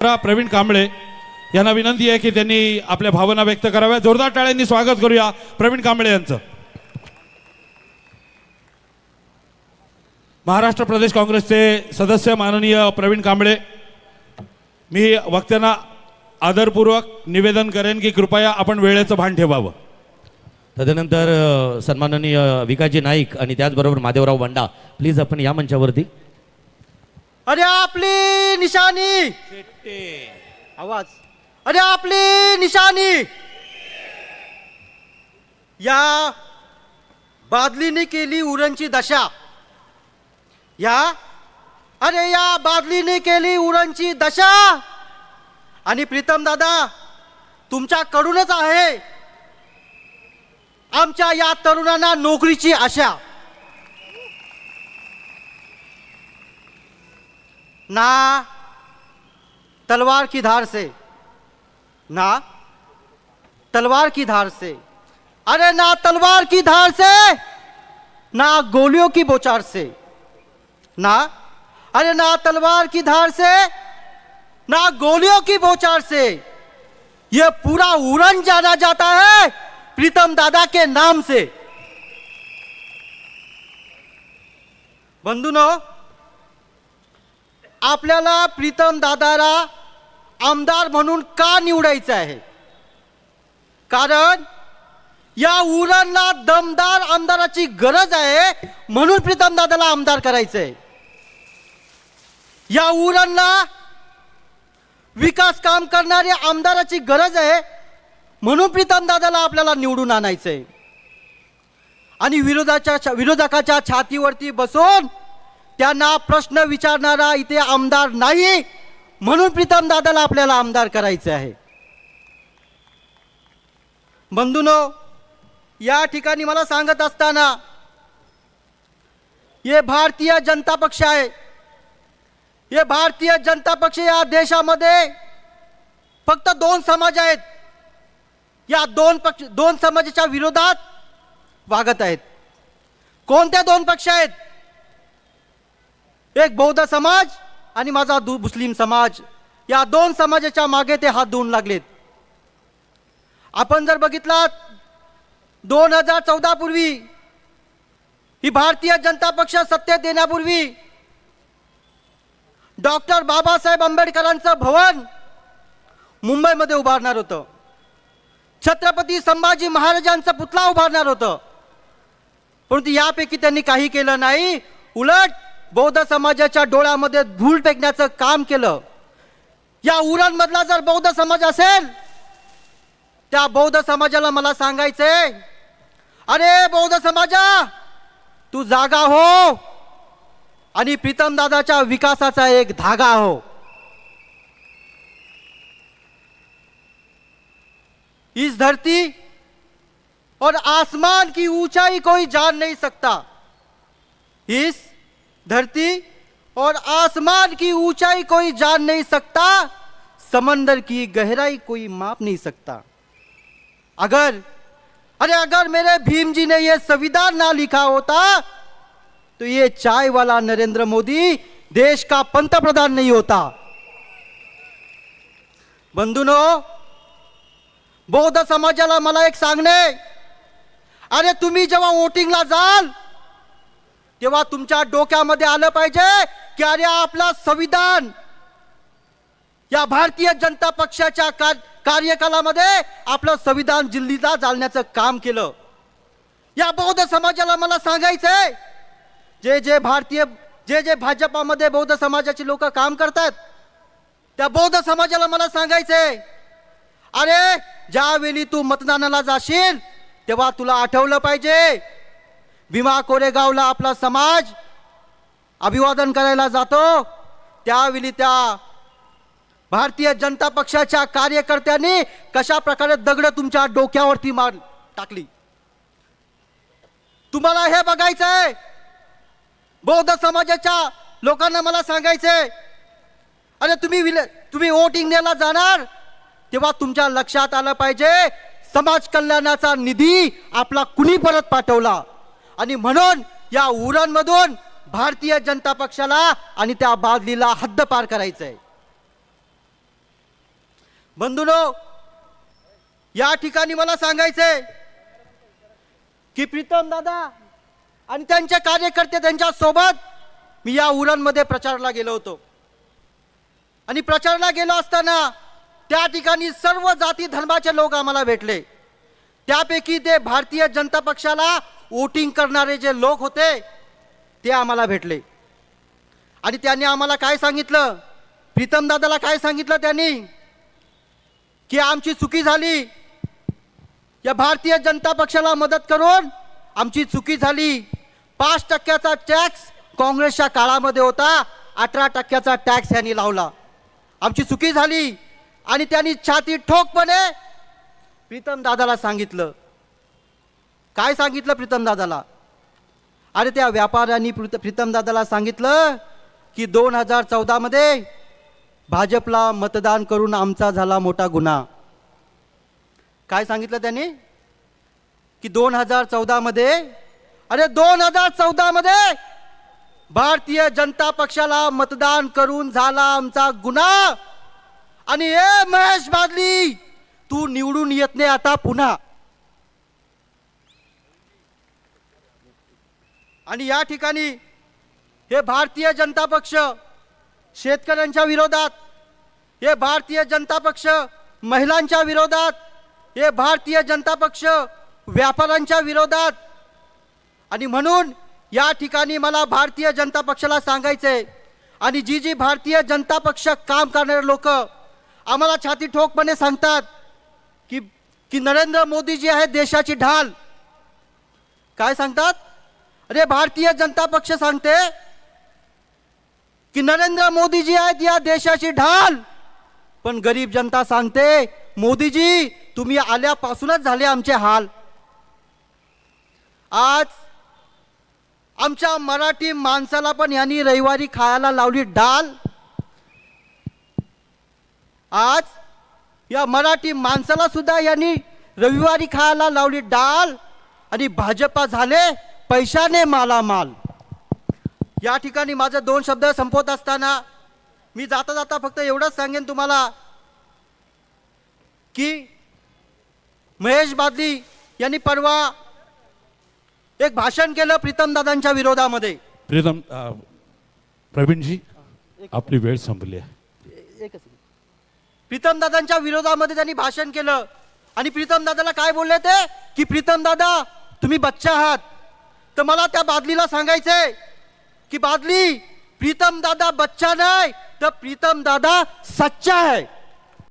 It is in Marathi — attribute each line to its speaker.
Speaker 1: प्रवीण कांबळे यांना विनंती आहे की त्यांनी आपल्या भावना व्यक्त कराव्या. जोरदार टाळ्यांनी स्वागत करूया प्रवीण कांबळे यांचं. महाराष्ट्र प्रदेश काँग्रेसचे सदस्य माननीय प्रवीण कांबळे मी वक्त्यांना आदरपूर्वक निवेदन करेन की कृपया आपण वेळेचं भान ठेवावं.
Speaker 2: तदनंतर सन्माननीय विकाजी नाईक आणि त्याचबरोबर माधवराव बंडा प्लीज आपण या मंचावरती
Speaker 3: अरे आपली निशाणी. आवाज. अरे आपली निशाणी. या बादलीने केली उरणची दशा. या अरे या बादलीने केली उरणची दशा. आणि प्रीतम दादा तुमच्याकडूनच आहे. आमच्या या तरुणांना नोकरीची आशा. ना तलवार की धार से, ना तलवार की धार से, अरे ना तलवार की धार से, ना गोलियों की बोचार से, ना, अरे ना तलवार की धार से, ना गोलियों की बोचार से यह पूरा उड़न जाना जाता है प्रीतम दादा के नाम से। बंधुनो आपल्याला प्रीतम दादाला आमदार म्हणून का निवडायचं आहे? कारण या उरणला दमदार आमदाराची गरज आहे म्हणून प्रीतम दादाला आमदार करायचंय. या उरणला विकास काम करणाऱ्या आमदाराची गरज आहे म्हणून प्रीतम दादाला आपल्याला निवडून आणायचंय. आणि विरोधाच्या विरोधकाच्या छातीवरती बसून त्यांना प्रश्न विचारणारा इथे आमदार नाही म्हणून प्रीतम दादाला आपल्याला आमदार करायचे आहे. बंधूनो या ठिकाणी मला सांगत असताना हे भारतीय जनता पक्ष आहे. हे भारतीय जनता पक्ष या देशामध्ये फक्त दोन समाज आहेत. या दोन पक्ष दोन समाजाच्या विरोधात वागत आहेत. कोणत्या दोन पक्ष आहेत? एक बौद्ध समाज आणि माझा दु मुस्लिम समाज. या दोन समाजाच्या मागे ते हात धुवून लागलेत. आपण जर बघितलात दोन हजार चौदा पूर्वी ही भारतीय जनता पक्ष सत्तेत येण्यापूर्वी डॉक्टर बाबासाहेब आंबेडकरांचं भवन मुंबईमध्ये उभारणार होतं. छत्रपती संभाजी महाराजांचा पुतळा उभारणार होतं. परंतु यापैकी त्यांनी काही केलं नाही. उलट बौद्ध समाजाच्या डोळ्यामध्ये धूळ फेकण्याचं काम केलं. या उरणमधला जर बौद्ध समाज असेल त्या बौद्ध समाजाला मला सांगायचंय अरे बौद्ध समाजा तू जागा हो आणि प्रीतम दादाच्या विकासाचा एक धागा हो. इस धरती और आसमान की ऊंचाई कोई जान नहीं सकता। इस धरती और आसमान की ऊंचाई कोई जान नहीं सकता समंदर की गहराई कोई माप नहीं सकता। अगर अरे अगर मेरे भीम जी ने ये संविधान ना लिखा होता तो ये चाय वाला नरेंद्र मोदी देश का पंतप्रधान नहीं होता। बंधुनो बौद्ध समाजाला मला एक सांगणे अरे तुम्ही जेव्हा वोटिंगला जाल तेव्हा तुमच्या डोक्यामध्ये आलं पाहिजे की अरे आपला संविधान या भारतीय जनता पक्षाच्या का कार्यकालामध्ये आपलं संविधान दिल्लीला जाळण्याचं काम केलं. या बौद्ध समाजाला मला सांगायचंय जे जे भारतीय जे जे भाजपामध्ये बौद्ध समाजाची लोक काम करतात त्या बौद्ध समाजाला मला सांगायचंय अरे ज्यावेळी तू मतदानाला जाशील तेव्हा तुला आठवलं पाहिजे भीमा कोरेगावला आपला समाज अभिवादन करायला जातो. त्यावेळी त्या भारतीय जनता पक्षाच्या कार्यकर्त्यांनी कशा प्रकारे दगड तुमच्या डोक्यावरती मार टाकली? तुम्हाला हे बघायचं आहे बौद्ध समाजाच्या लोकांना मला सांगायचंय. अरे तुम्ही विल तुम्ही वोटिंग द्यायला जाणार तेव्हा तुमच्या लक्षात आलं पाहिजे समाज कल्याणाचा निधी आपला कुणी परत पाठवला? आणि म्हणून या उरणमधून भारतीय जनता पक्षाला आणि त्या बादलीला हद्द पार करायचंय. बंधुनो या ठिकाणी मला सांगायचंय की प्रीतम दादा आणि त्यांचे कार्यकर्ते त्यांच्यासोबत मी या उरणमध्ये प्रचाराला गेलो होतो. आणि प्रचाराला गेलो असताना त्या ठिकाणी सर्व जाती धर्माचे लोक आम्हाला भेटले. त्यापैकी ते भारतीय जनता पक्षाला वोटिंग करणारे जे लोक होते ते आम्हाला भेटले. आणि त्यांनी आम्हाला काय सांगितलं? प्रीतम दादाला काय सांगितलं त्यांनी? की आमची चुकी झाली. या भारतीय जनता पक्षाला मदत करून आमची चुकी झाली. पाच टक्क्याचा टॅक्स काँग्रेसच्या काळामध्ये होता अठरा टक्क्याचा टॅक्स यांनी लावला. आमची चुकी झाली. आणि त्यांनी छाती ठोकपणे प्रीतम दादाला सांगितलं. काय सांगितलं प्रीतमदादाला अरे त्या व्यापाऱ्यांनी प्रीतमदादाला सांगितलं की दोन हजार चौदामध्ये भाजपला मतदान करून आमचा झाला मोठा गुन्हा. काय सांगितलं त्यांनी? की दोन हजार चौदामध्ये अरे दोन हजार चौदामध्ये भारतीय जनता पक्षाला मतदान करून झाला आमचा गुन्हा. आणि ए महेश बादली तू निवडून येत नाही आता पुन्हा. आणि या ठिकाणी हे भारतीय जनता पक्ष शेतकऱ्यांच्या विरोधात हे भारतीय जनता पक्ष महिलांच्या विरोधात हे भारतीय जनता पक्ष व्यापाऱ्यांच्या विरोधात. आणि म्हणून या ठिकाणी मला भारतीय जनता पक्षाला सांगायचं आहे आणि जी जी भारतीय जनता पक्ष काम करणारे लोक आम्हाला छाती ठोकपणे सांगतात की की नरेंद्र मोदी जी आहे देशाची ढाल. काय सांगतात? अरे भारतीय जनता पक्ष सांगते की नरेंद्र मोदीजी आहेत या देशाची ढाल. पण गरीब जनता सांगते मोदीजी तुम्ही आल्यापासूनच झाले आमचे हाल. आज आमच्या मराठी माणसाला पण यांनी रविवारी खायला लावली डाल आज या मराठी माणसाला सुद्धा यांनी रविवारी खायला लावली डाल आणि भाजपा झाले पैशाने मालामाल या ठिकाणी माझे दोन शब्द संपवत असताना मी जाता जाता फक्त एवढंच सांगेन तुम्हाला की महेश बादली यांनी परवा एक भाषण केलं प्रीतम दादांच्या विरोधामध्ये.
Speaker 1: प्रीतम प्रवीणजी आपली वेळ संपली आहे.
Speaker 3: प्रीतम दादांच्या विरोधामध्ये त्यांनी भाषण केलं आणि प्रीतम दादाला काय बोलले ते? की प्रीतम दादा तुम्ही बच्चा आहात. तर मला त्या बादलीला सांगायचंय की बादली प्रीतम दादा बच्चा नाही तर प्रीतम दादा सच्चा आहे.